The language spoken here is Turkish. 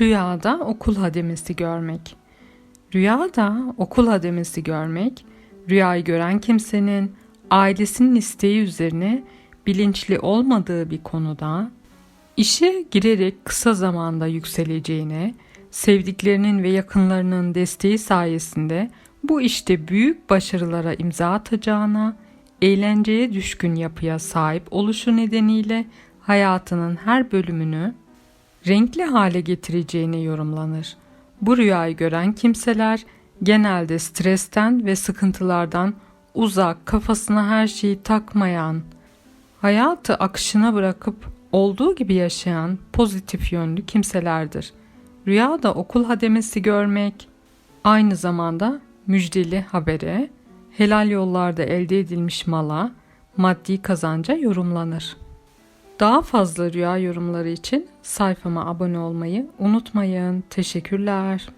Rüyada okul hademesi görmek. Rüyada okul hademesi görmek, rüyayı gören kimsenin ailesinin isteği üzerine bilinçli olmadığı bir konuda işe girerek kısa zamanda yükseleceğine, sevdiklerinin ve yakınlarının desteği sayesinde bu işte büyük başarılara imza atacağına, eğlenceye düşkün yapıya sahip oluşu nedeniyle hayatının her bölümünü renkli hale getireceğine yorumlanır. Bu rüyayı gören kimseler genelde stresten ve sıkıntılardan uzak, kafasına her şeyi takmayan, hayatı akışına bırakıp olduğu gibi yaşayan pozitif yönlü kimselerdir. Rüyada okul hademesi görmek aynı zamanda müjdeli habere, helal yollarda elde edilmiş mala, maddi kazanca yorumlanır. Daha fazla rüya yorumları için sayfama abone olmayı unutmayın. Teşekkürler.